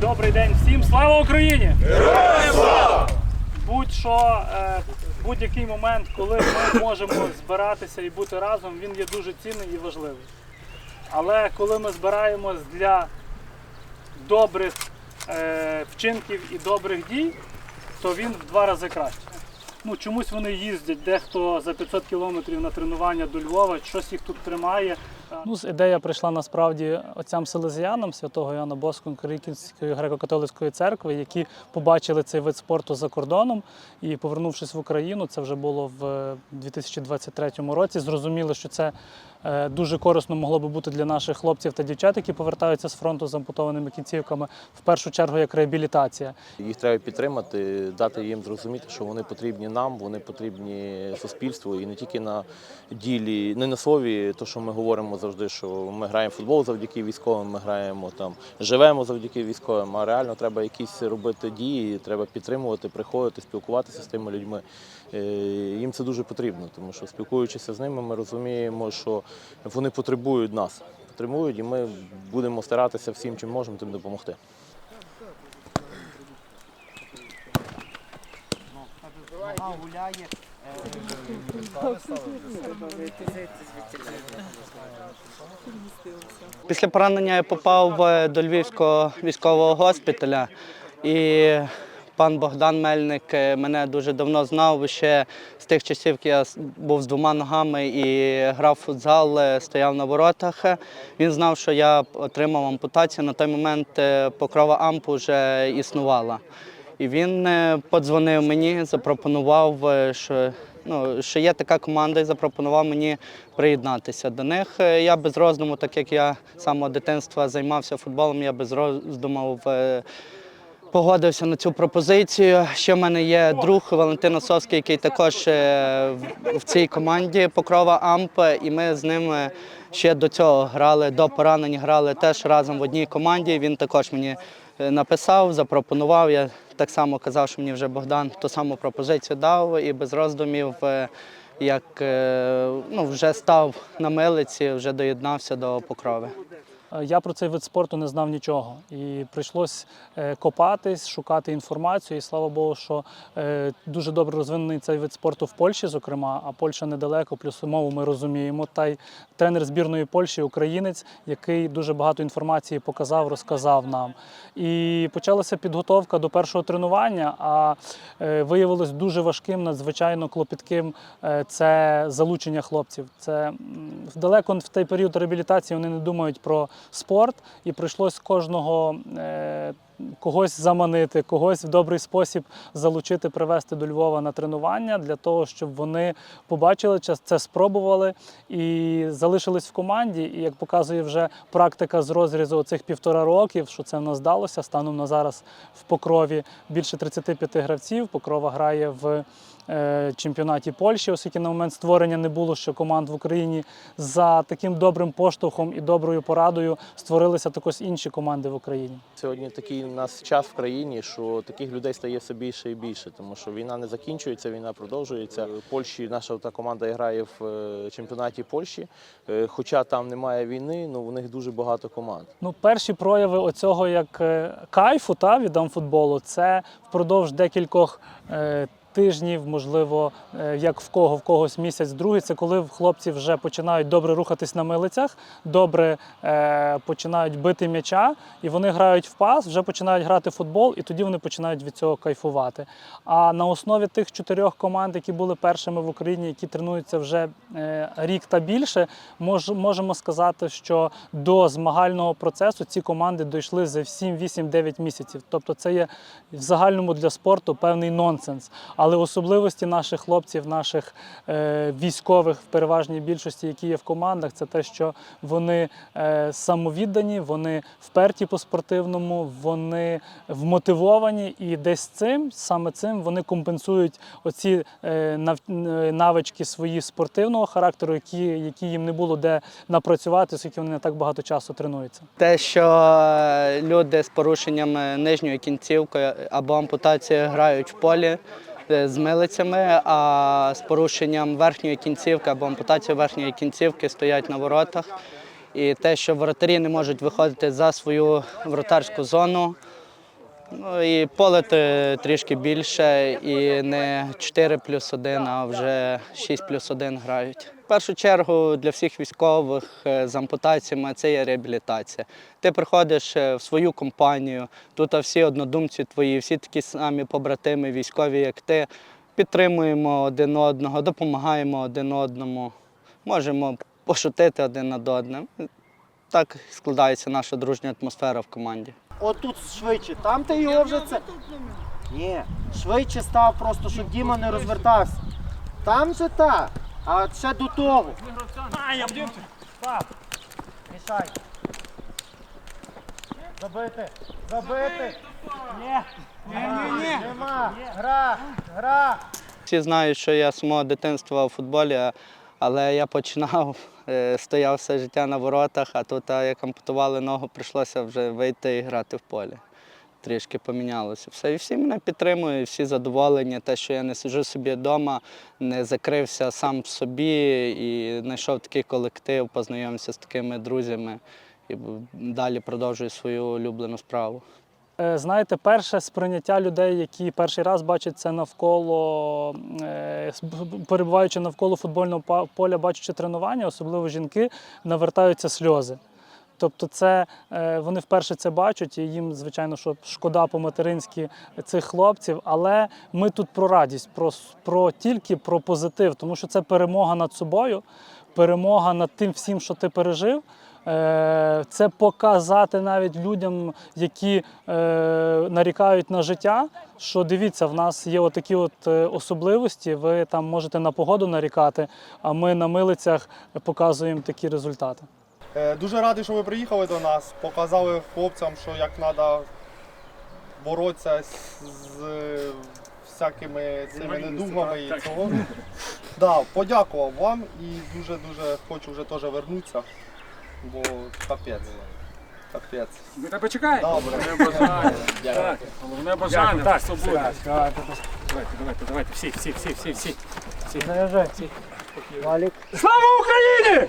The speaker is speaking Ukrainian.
Добрий день всім. Слава Україні! Героям слава! Будь-що, е, будь-який момент, коли ми можемо збиратися і бути разом, він є дуже цінний і важливий. Але коли ми збираємось для добрих е, вчинків і добрих дій, то він в два рази краще. Ну, чомусь вони їздять, дехто за 500 кілометрів на тренування до Львова, щось їх тут тримає. Ну, ідея прийшла насправді отцям селезіянам святого Іоанна Боско Української греко-католицької церкви, які побачили цей вид спорту за кордоном і, повернувшись в Україну, це вже було в 2023 році. Зрозуміли, що це е, дуже корисно могло би бути для наших хлопців та дівчат, які повертаються з фронту з ампутованими кінцівками, в першу чергу як реабілітація. Їх треба підтримати, дати їм зрозуміти, що вони потрібні нам, вони потрібні суспільству і не тільки на ділі, не на слові, то що ми говоримо завжди, що ми граємо в футбол завдяки військовим, ми граємо там, живемо завдяки військовим. А реально треба якісь робити дії, треба підтримувати, приходити, спілкуватися з тими людьми. Е, Їм це дуже потрібно, тому що спілкуючися з ними, ми розуміємо, що вони потребують нас. Потребують, і ми будемо старатися всім, чим можемо, тим допомогти. Після поранення я попав до Львівського військового госпіталя, і пан Богдан Мельник е, мене дуже давно знав. Ще з тих часів, як я був з двома ногами і грав футзал, е, стояв на воротах. Він знав, що я отримав ампутацію. На той момент е, покрова ампу вже існувала. І він е, подзвонив мені, запропонував, е, що, ну, що є така команда, і запропонував мені приєднатися до них. Е, Я без роздуму, так як я з самого дитинства займався футболом, я без роздуму погодився на цю пропозицію. Ще в мене є друг Валентин Осовський, який також в- цій команді Покрова Амп, і ми з ним ще до цього грали, до поранень грали теж разом в одній команді. Він також мені написав, запропонував. Я так само казав, що мені вже Богдан ту саму пропозицію дав і без роздумів. е, Як е, ну, вже став на милиці, вже доєднався до покрови. Е, Я про цей вид спорту не знав нічого. І прийшлось е, копатись, шукати інформацію. І слава Богу, що е, дуже добре розвинений цей вид спорту в Польщі, зокрема, а Польща недалеко, плюс мову ми розуміємо. Та й тренер збірної Польщі, українець, який дуже багато інформації показав, розказав нам. І почалася підготовка до першого тренування. А виявилось дуже важким, надзвичайно клопітким це залучення хлопців. Це далеко в той період реабілітації вони не думають про спорт, і прийшлось кожного. Когось заманити, когось в добрий спосіб залучити, привезти до Львова на тренування для того, щоб вони побачили це, спробували і залишились в команді. І як показує вже практика з розрізу цих півтора років, що це в нас вдалося. Станом на зараз в покрові більше 35 гравців. Покрова грає в е, чемпіонаті Польщі, оскільки на момент створення не було ще команд в Україні. За таким добрим поштовхом і доброю порадою створилися також інші команди в Україні. Сьогодні такий у нас час в країні, що таких людей стає все більше і більше, тому що війна не закінчується, війна продовжується. Польщі наша та команда грає в е, чемпіонаті Польщі. Е, Хоча там немає війни, ну у них дуже багато команд. Ну, перші прояви оцього як е, кайфу та, від футболу це впродовж декількох тижнів, можливо, е, як в кого, в когось місяць, другий. Це коли хлопці вже починають добре рухатись на милицях, добре е, починають бити м'яча, і вони грають в пас, вже починають грати в футбол, і тоді вони починають від цього кайфувати. А на основі тих чотирьох команд, які були першими в Україні, які тренуються вже е, рік та більше, мож, можемо сказати, що до змагального процесу ці команди дійшли за 7, 8, 9 місяців. Тобто це є в загальному для спорту певний нонсенс. Але особливості наших хлопців, наших е, військових в переважній більшості, які є в командах, це те, що вони е, самовіддані, вони вперті по спортивному, вони вмотивовані, і десь цим, саме цим, вони компенсують оці е, нав- е, навички свої спортивного характеру, які, які їм не було де напрацювати, оскільки вони не так багато часу тренуються. Те, що е, люди з порушенням е, нижньої кінцівки або ампутацією грають в полі з милицями, а з порушенням верхньої кінцівки або ампутацією верхньої кінцівки стоять на воротах. І те, що воротарі не можуть виходити за свою вратарську зону, Ну і полети трішки більше, і не 4 плюс 1, а вже 6 плюс 1 грають. В першу чергу для всіх військових е, з ампутаціями це є реабілітація. Ти приходиш е, в свою компанію, тут всі однодумці твої, всі такі самі побратими, військові, як ти. Підтримуємо один одного, допомагаємо один одному, можемо пошутити один над одним. Так складається наша дружня атмосфера в команді. Отут швидше, там ти його вже це. Ні, швидше став просто, щоб Діма не розвертався. Там же так, а ще до того. Мішай. Забити, забити. Ні, ні, ні. Нема. Гра, гра. Всі знають, що я з мого дитинства у футболі, але я починав, е, стояв все життя на воротах, а тут, як ампутували ногу, прийшлося вже вийти і грати в полі. Трішки помінялося все. І всі мене підтримують, всі задоволені, те, що я не сиджу собі вдома, не закрився сам в собі і знайшов такий колектив, познайомився з такими друзями і далі продовжую свою улюблену справу. Е, Знаєте, перше сприйняття людей, які перший раз бачать це навколо, е, перебуваючи навколо футбольного поля, бачачи тренування, особливо жінки, навертаються сльози. Тобто, це е, вони вперше це бачать, і їм, звичайно, що шкода по-материнськи цих хлопців. Але ми тут про радість, про, про тільки про позитив, тому що це перемога над собою, перемога над тим всім, що ти пережив. Е, Це показати навіть людям, які е, нарікають на життя. Що дивіться, в нас є отакі от особливості. Ви там можете на погоду нарікати, а ми на милицях показуємо такі результати. Е, Дуже радий, що ви приїхали до нас, показали хлопцям, що як треба боротися з, всякими цими недугами і цього. Да, подякував вам і дуже-дуже хочу вже теж вернутися, бо капець. Капець. Ми тебе чекаємо. Добре. Головне бажання. Так, головне бажання. Так, все буде. Давайте, давайте, давайте. Всі, всі, всі, всі, всі. Валік. Слава Україні!